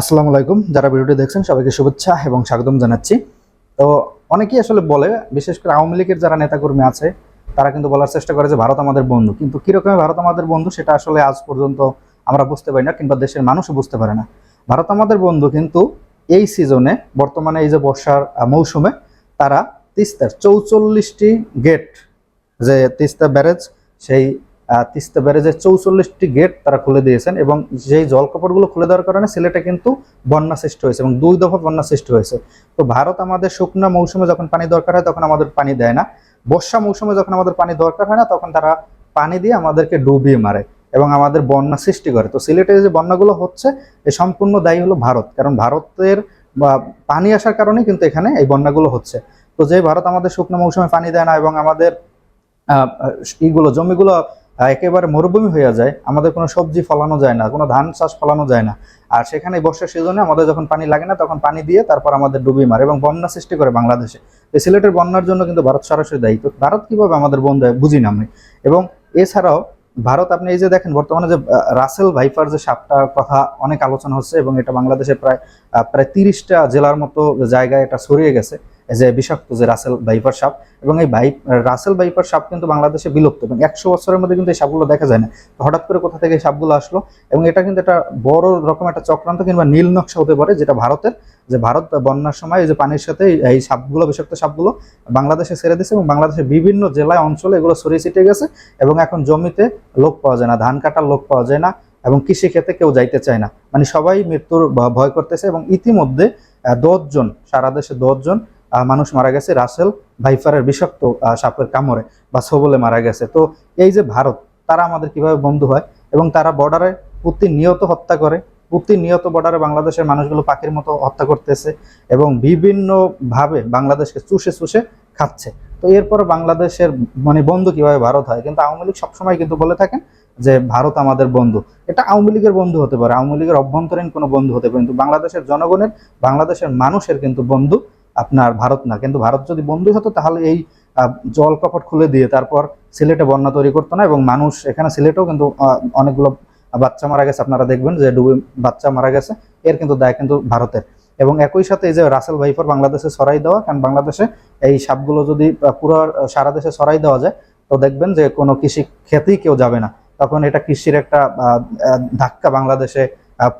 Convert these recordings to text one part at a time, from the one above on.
আসসালামু আলাইকুম। যারা ভিডিওটি দেখছেন, সবাইকে শুভেচ্ছা এবং স্বাগতম জানাচ্ছি। তো অনেকেই আসলে বলে, বিশেষ করে আওয়ামী লীগের যারা নেতাকর্মী আছে, তারা কিন্তু বলার চেষ্টা করে যে ভারত আমাদের বন্ধু। কিন্তু কিরকমই ভারত আমাদের বন্ধু, সেটা আসলে আজ পর্যন্ত আমরা বুঝতে পারি না, কিংবা দেশের মানুষও বুঝতে পারে না। ভারত আমাদের বন্ধু, কিন্তু এই সিজনে বর্তমানে এই যে বর্ষার মৌসুমে, তারা তিস্তার চৌচল্লিশটি গেট যে তিস্তা ব্যারেজ, সেই তিস্তা ব্যারেজের চৌচল্লিশটি গেট তারা খুলে দিয়েছেন এবং যেই জলকপটগুলো খুলে দেওয়ার কারণে সিলেটে কিন্তু বন্যা সৃষ্টি হয়েছে এবং দুই দফা বন্যা সৃষ্টি হয়েছে। তো ভারত আমাদের শুকনো মৌসুমে যখন পানি দরকার হয় তখন আমাদের পানি দেয় না। বর্ষা মৌসুমে যখন আমাদের পানি দরকার হয় না তখন তারা পানি দিয়ে আমাদেরকে ডুবিয়ে মারে এবং আমাদের বন্যা সৃষ্টি করে। তো সিলেটে যে বন্যাগুলো হচ্ছে এ সম্পূর্ণ দায়ী হলো ভারত কারণ ভারতের পানি আসার কারণে কিন্তু এখানে এই বন্যাগুলো হচ্ছে। তো যে ভারত আমাদের শুকনো মৌসুমে পানি দেয় না এবং আমাদের আহ, ইগুলো জমিগুলো একেবারে মরুভূমি হয়ে যায়, আমাদের কোনো সবজি ফলানো যায় না, কোনো ধান চাষ ফলানো যায় না। আর সেখানে বর্ষার সিজনে আমাদের যখন পানি লাগে না, তখন পানি দিয়ে তারপর আমাদের ডুবিয়ে মারে এবং বন্যা সৃষ্টি করে বাংলাদেশে। এই সিলেটের বন্যার জন্য কিন্তু ভারত সরাসরি দায়ী। তো ভারত কীভাবে আমাদের বন্ধু বুঝি না আমি। এবং এছাড়াও ভারত, আপনি এই যে দেখেন, বর্তমানে যে রাসেল ভাইপার যে সাপটার কথা অনেক আলোচনা হচ্ছে এবং এটা বাংলাদেশে প্রায় প্রায় তিরিশটা জেলার মতো জায়গায় এটা ছড়িয়ে গেছে। যে বিষাক্ত যে রাসেল ভাইপার সাপ এবং এই ভাই রাসেল ভাইপার সাপ কিন্তু বাংলাদেশে বিলুপ্ত। এবং একশো বছরের মধ্যে কিন্তু এই সাপগুলো দেখা যায় না। হঠাৎ করে কোথা থেকে এই সাপগুলো আসলো? এবং এটা কিন্তু একটা বড় রকম একটা চক্রান্ত কিংবা নীল নকশা হতে পারে, যেটা ভারতের, যে ভারত বন্যার সময় এই যে পানির সাথে এই- সাপগুলো বিষাক্ত সাপগুলো বাংলাদেশে ছেড়ে দিয়েছে এবং বাংলাদেশের বিভিন্ন জেলায়, অঞ্চলে এগুলো ছড়িয়ে ছিটে গেছে। এবং এখন জমিতে লোক পাওয়া যায় না, ধান কাটার লোক পাওয়া যায় না এবং কৃষি ক্ষেতে কেউ যাইতে চায় না। মানে সবাই মৃত্যুর ভয় করতেছে এবং ইতিমধ্যে দশজন সারা দেশে দশজন মানুষ মারা গেছে, রাসেল ভাইফারের বিষাক্ত সাপের কামড়ে বা সবলে মারা গেছে। তো এই যে ভারত, তারা আমাদের কীভাবে বন্ধু হয়? এবং তারা বর্ডারে প্রতিনিয়ত হত্যা করে, প্রতিনিয়ত বর্ডারে বাংলাদেশের মানুষগুলো পাখির মতো হত্যা করতেছে এবং বিভিন্নভাবে বাংলাদেশকে চুষে চুষে খাচ্ছে। তো এরপর বাংলাদেশের মানে বন্ধু কীভাবে ভারত হয়? কিন্তু আওয়ামী লীগ সবসময় কিন্তু বলে থাকেন যে, ভারত আমাদের বন্ধু। এটা আওয়ামী লীগের বন্ধু হতে পারে, আওয়ামী লীগের অভ্যন্তরীণ কোনো বন্ধু হতে পারে, কিন্তু বাংলাদেশের জনগণের, বাংলাদেশের মানুষের কিন্তু বন্ধু আপনার ভারত না। কিন্তু ভারত যদি বন্ধু হতো, তাহলে এই জল কপট খুলে দিয়ে তারপর সিলেটে বন্যা তৈরি করতো না, এবং মানুষ এখানে সিলেটেও কিন্তু অনেকগুলো বাচ্চা মারা গেছে। আপনারা দেখবেন যে ডুবে বাচ্চা মারা গেছে। এর কিন্তু দায় কিন্তু ভারতের। এবং একই সাথে এই যে রাসেল ভাইফার বাংলাদেশে ছড়াই দেওয়া, কারণ বাংলাদেশে এই সাপগুলো যদি পুরো সারা দেশে ছড়াই দেওয়া যায়, তো দেখবেন যে কোনো কৃষি খেতেই কেউ যাবে না। তখন এটা কৃষির একটা ধাক্কা বাংলাদেশে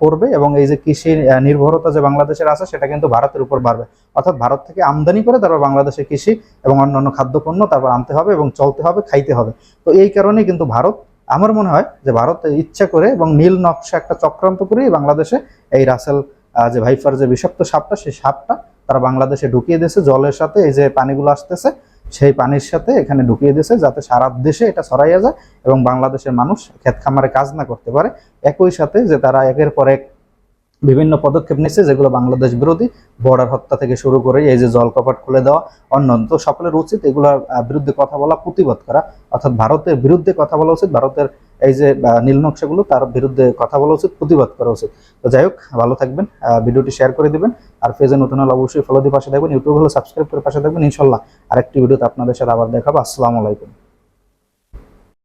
পড়বে এবং এই যে কৃষি নির্ভরতা যে বাংলাদেশের আছে, সেটা কিন্তু ভারতের উপর বাড়বে। অর্থাৎ ভারত থেকে আমদানি করে তারপর বাংলাদেশে কৃষি এবং অন্যান্য খাদ্যপণ্য তারপর আনতে হবে এবং চলতে হবে, খাইতে হবে। তো এই কারণেই কিন্তু ভারত, আমার মনে হয় যে ভারত ইচ্ছা করে এবং নীল নকশা একটা চক্রান্ত করেই বাংলাদেশে এই রাসেল যে ভাইফার যে বিষাক্ত সাপটা, সেই সাপটা তারা বাংলাদেশে ঢুকিয়ে দিয়েছে। জলের সাথে এই যে পানিগুলো আসতেছে সেই পানির সাথে এখানে ঢুকিয়ে দিয়েছে যাতে সারা দেশে এটা ছড়াইয়া যায় এবং বাংলাদেশের মানুষ ক্ষেত খামারে কাজ না করতে পারে। একই সাথে যে তারা একের পর এক বিভিন্ন পদক্ষেপ নিচ্ছে যেগুলো বাংলাদেশ বিরোধী বর্ডার হত্যা থেকে শুরু করে এই যে জল কপাট খুলে দেওয়া, অন্যন্ত সকলের উচিত এগুলোর বিরুদ্ধে কথা বলা, প্রতিবাদ করা। অর্থাৎ ভারতের বিরুদ্ধে কথা বলা উচিত, ভারতের এই যে নীল নকশাগুলো তার বিরুদ্ধে কথা বলা উচিত, প্রতিবাদ করা উচিত। তো যাই হোক, ভালো থাকবেন ভিডিওটি শেয়ার করে দিবেন, আর ফেজে নতুন হলে অবশ্যই ফলো দিয়ে পাশে থাকবেন ইউটিউব হলে সাবস্ক্রাইব করে পাশে থাকবেন। ইনশাল্লাহ আরেকটি ভিডিওতে আপনাদের সাথে আবার দেখাবো। আসসালামু আলাইকুম।